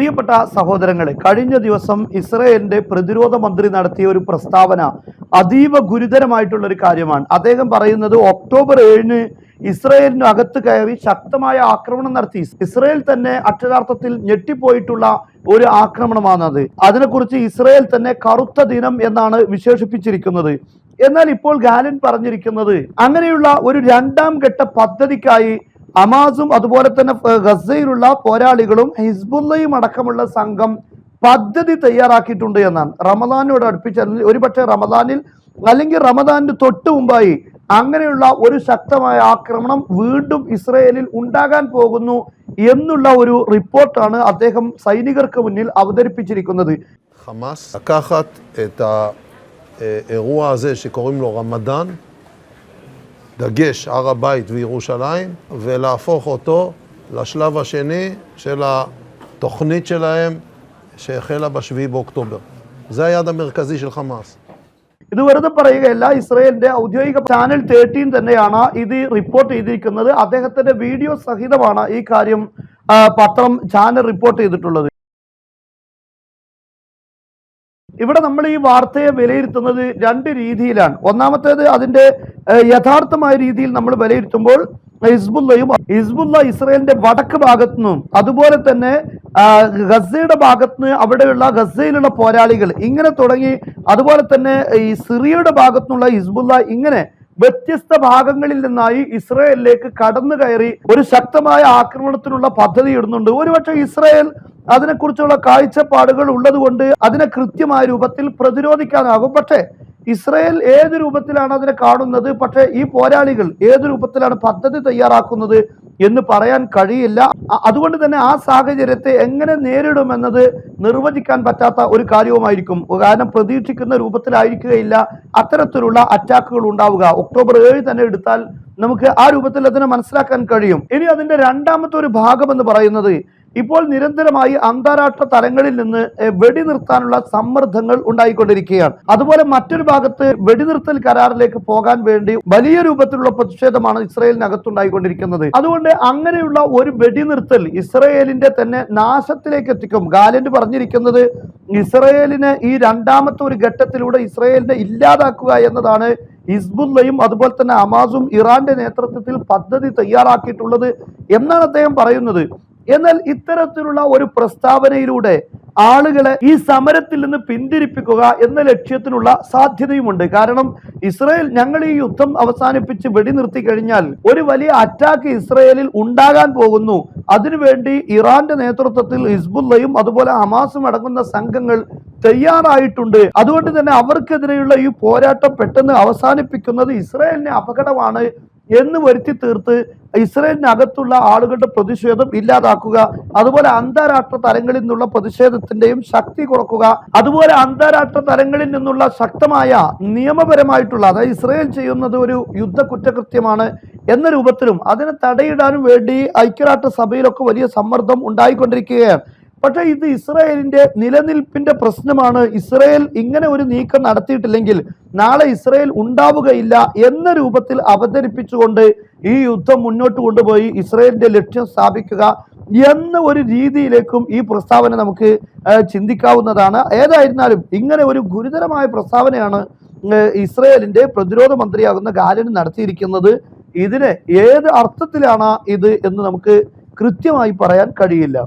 പ്രിയപ്പെട്ട സഹോദരങ്ങളെ കഴിഞ്ഞ ദിവസം ഇസ്രയേലിന്റെ പ്രതിരോധ മന്ത്രി നടത്തിയ ഒരു പ്രസ്താവന അതീവ ഗുരുതരമായിട്ടുള്ള ഒരു കാര്യമാണ്. അദ്ദേഹം പറയുന്നത് ഒക്ടോബർ ഏഴിന് ഇസ്രയേലിന് അകത്ത് കയറി ശക്തമായ ആക്രമണം നടത്തി. ഇസ്രയേൽ തന്നെ അക്ഷരാർത്ഥത്തിൽ ഞെട്ടിപ്പോയിട്ടുള്ള ഒരു ആക്രമണമാണത്. അതിനെക്കുറിച്ച് ഇസ്രയേൽ തന്നെ കറുത്ത ദിനം എന്നാണ് വിശേഷിപ്പിച്ചിരിക്കുന്നത്. എന്നാൽ ഇപ്പോൾ ഗാലൻ പറഞ്ഞിരിക്കുന്നത് അങ്ങനെയുള്ള ഒരു രണ്ടാം ഘട്ട പദ്ധതിക്കായി അമാസും അതുപോലെ തന്നെ ഗസയിലുള്ള പോരാളികളും ഹിസ്ബുല്ലയും അടക്കമുള്ള സംഘം പദ്ധതി തയ്യാറാക്കിയിട്ടുണ്ട് എന്നാണ് റമദാനോട് അടുപ്പിച്ച് ഒരുപക്ഷെ റമദാനിൽ അല്ലെങ്കിൽ റമദാനിന് തൊട്ട് മുമ്പായി അങ്ങനെയുള്ള ഒരു ശക്തമായ ആക്രമണം വീണ്ടും ഇസ്രയേലിൽ ഉണ്ടാകാൻ പോകുന്നു എന്നുള്ള ഒരു റിപ്പോർട്ടാണ് അദ്ദേഹം സൈനികർക്ക് മുന്നിൽ അവതരിപ്പിച്ചിരിക്കുന്നത് ഹമാസ് דגש הר הבית וירושלים, ולהפוך אותו לשלב השני של התוכנית שלהם שהחלה ב-7 באוקטובר. זה היעד המרכזי של חמאס. ഇത് വെറുതെ പറയുകയല്ല ഇസ്രയേലിന്റെ ഔദ്യോഗിക ചാനൽ തേർട്ടീൻ തന്നെയാണ് ഇത് റിപ്പോർട്ട് ചെയ്തിരിക്കുന്നത് അദ്ദേഹത്തിന്റെ വീഡിയോ സഹിതമാണ് ഈ കാര്യം ആ, പത്രം ചാനൽ റിപ്പോർട്ട് ചെയ്തിട്ടുള്ളത് ഇവിടെ നമ്മൾ ഈ വാർത്തയെ വിലയിരുത്തുന്നത് രണ്ട് രീതിയിലാണ്. ഒന്നാമത്തേത് അതിന്റെ യഥാർത്ഥമായ രീതിയിൽ നമ്മൾ വിലയിരുത്തുമ്പോൾ ഹിസ്ബുല്ലയും ഹിസ്ബുല്ല ഇസ്രയേലിന്റെ വടക്ക് ഭാഗത്തു നിന്നും അതുപോലെ തന്നെ ഗസയുടെ ഭാഗത്ത് നിന്ന് അവിടെയുള്ള ഗസയിലുള്ള പോരാളികൾ ഇങ്ങനെ തുടങ്ങി അതുപോലെ തന്നെ ഈ സിറിയയുടെ ഭാഗത്തു നിന്നുള്ള ഹിസ്ബുല്ല ഇങ്ങനെ വ്യത്യസ്ത ഭാഗങ്ങളിൽ നിന്നായി ഇസ്രയേലിലേക്ക് കടന്നു കയറി ഒരു ശക്തമായ ആക്രമണത്തിനുള്ള പദ്ധതി ഇടുന്നുണ്ട്. ഒരുപക്ഷെ ഇസ്രയേൽ അതിനെക്കുറിച്ചുള്ള കാഴ്ചപ്പാടുകൾ ഉള്ളതുകൊണ്ട് അതിനെ കൃത്യമായ രൂപത്തിൽ പ്രതിരോധിക്കാനാകും. പക്ഷേ ഇസ്രയേൽ ഏത് രൂപത്തിലാണ് അതിനെ കാണുന്നത്? പക്ഷേ ഈ പോരാളികൾ ഏത് രൂപത്തിലാണ് പദ്ധതി തയ്യാറാക്കുന്നത് എന്ന് പറയാൻ കഴിയില്ല. അതുകൊണ്ട് തന്നെ ആ സാഹചര്യത്തെ എങ്ങനെ നേരിടുമെന്നത് നിർവചിക്കാൻ പറ്റാത്ത ഒരു കാര്യവുമായിരിക്കും. കാരണം പ്രതീക്ഷിക്കുന്ന രൂപത്തിലായിരിക്കുകയില്ല. അത്തരത്തിലുള്ള അറ്റാക്കുകൾ ഉണ്ടാവുക. ഒക്ടോബർ ഏഴ് തന്നെ എടുത്താൽ നമുക്ക് ആ രൂപത്തിൽ അതിനെ മനസ്സിലാക്കാൻ കഴിയും. ഇനി അതിന്റെ രണ്ടാമത്തെ ഒരു ഭാഗം എന്ന് പറയുന്നത് ഇപ്പോൾ നിരന്തരമായി അന്താരാഷ്ട്ര തലങ്ങളിൽ നിന്ന് വെടി വെടിനിർത്താനുള്ള സമ്മർദ്ദങ്ങൾ ഉണ്ടായിക്കൊണ്ടിരിക്കുകയാണ്. അതുപോലെ മറ്റൊരു ഭാഗത്ത് വെടിനിർത്തൽ കരാറിലേക്ക് പോകാൻ വേണ്ടി വലിയ രൂപത്തിലുള്ള പ്രതിഷേധമാണ് ഇസ്രയേലിനകത്തുണ്ടായിക്കൊണ്ടിരിക്കുന്നത്. അതുകൊണ്ട് അങ്ങനെയുള്ള ഒരു വെടിനിർത്തൽ ഇസ്രയേലിന്റെ തന്നെ നാശത്തിലേക്ക് എത്തിക്കും. ഗാലന്റ് പറഞ്ഞിരിക്കുന്നത് ഇസ്രയേലിന് ഈ രണ്ടാമത്തെ ഒരു ഘട്ടത്തിലൂടെ ഇസ്രയേലിനെ ഇല്ലാതാക്കുക എന്നതാണ് ഹിസ്ബുല്ലയും അതുപോലെ തന്നെ അമാസും ഇറാന്റെ നേതൃത്വത്തിൽ പദ്ധതി തയ്യാറാക്കിയിട്ടുള്ളത് എന്നാണ് അദ്ദേഹം പറയുന്നത്. എന്നാൽ ഇത്തരത്തിലുള്ള ഒരു പ്രസ്താവനയിലൂടെ ആളുകളെ ഈ സമരത്തിൽ നിന്ന് പിന്തിരിപ്പിക്കുക എന്ന ലക്ഷ്യത്തിനുള്ള സാധ്യതയുമുണ്ട്. കാരണം ഇസ്രയേൽ ഞങ്ങൾ ഈ യുദ്ധം അവസാനിപ്പിച്ച് വെടിനിർത്തി കഴിഞ്ഞാൽ ഒരു വലിയ അറ്റാക്ക് ഇസ്രയേലിൽ ഉണ്ടാകാൻ പോകുന്നു. അതിനുവേണ്ടി ഇറാന്റെ നേതൃത്വത്തിൽ ഹിസ്ബുല്ലയും അതുപോലെ ഹമാസും അടങ്ങുന്ന സംഘങ്ങൾ തയ്യാറായിട്ടുണ്ട്. അതുകൊണ്ട് തന്നെ അവർക്കെതിരെയുള്ള ഈ പോരാട്ടം പെട്ടെന്ന് അവസാനിപ്പിക്കുന്നത് ഇസ്രയേലിന് അപകടമാണ് എന്ന് വരുത്തി തീർത്ത് ഇസ്രയേലിനകത്തുള്ള ആളുകളുടെ പ്രതിഷേധം ഇല്ലാതാക്കുക അതുപോലെ അന്താരാഷ്ട്ര തലങ്ങളിൽ നിന്നുള്ള പ്രതിഷേധത്തിന്റെയും ശക്തി കുറക്കുക അതുപോലെ അന്താരാഷ്ട്ര തലങ്ങളിൽ നിന്നുള്ള ശക്തമായ നിയമപരമായിട്ടുള്ള അതായത് ഇസ്രയേൽ ചെയ്യുന്നത് ഒരു യുദ്ധ കുറ്റകൃത്യമാണ് എന്ന രൂപത്തിലും അതിനെ തടയിടാനും വേണ്ടി ഐക്യരാഷ്ട്ര സഭയിലൊക്കെ വലിയ സമ്മർദ്ദം ഉണ്ടായിക്കൊണ്ടിരിക്കുകയാണ്. പക്ഷേ ഇത് ഇസ്രായേലിന്റെ നിലനിൽപ്പിന്റെ പ്രശ്നമാണ്. ഇസ്രായേൽ ഇങ്ങനെ ഒരു നീക്കം നടത്തിയിട്ടില്ലെങ്കിൽ നാളെ ഇസ്രായേൽ ഉണ്ടാവുകയില്ല എന്ന രൂപത്തിൽ അവതരിപ്പിച്ചുകൊണ്ട് ഈ യുദ്ധം മുന്നോട്ട് കൊണ്ടുപോയി ഇസ്രായേലിന്റെ ലക്ഷ്യം സ്ഥാപിക്കുക എന്ന ഒരു രീതിയിലേക്കും ഈ പ്രസ്താവന നമുക്ക് ചിന്തിക്കാവുന്നതാണ്. ഏതായിരുന്നാലും ഇങ്ങനെ ഒരു ഗുരുതരമായ പ്രസ്താവനയാണ് ഇസ്രായേലിന്റെ പ്രതിരോധ മന്ത്രിയാകുന്ന ഗാലന് നടത്തിയിരിക്കുന്നത്. ഇതിന് ഏത് അർത്ഥത്തിലാണ് ഇത് എന്ന് നമുക്ക് കൃത്യമായി പറയാൻ കഴിയില്ല.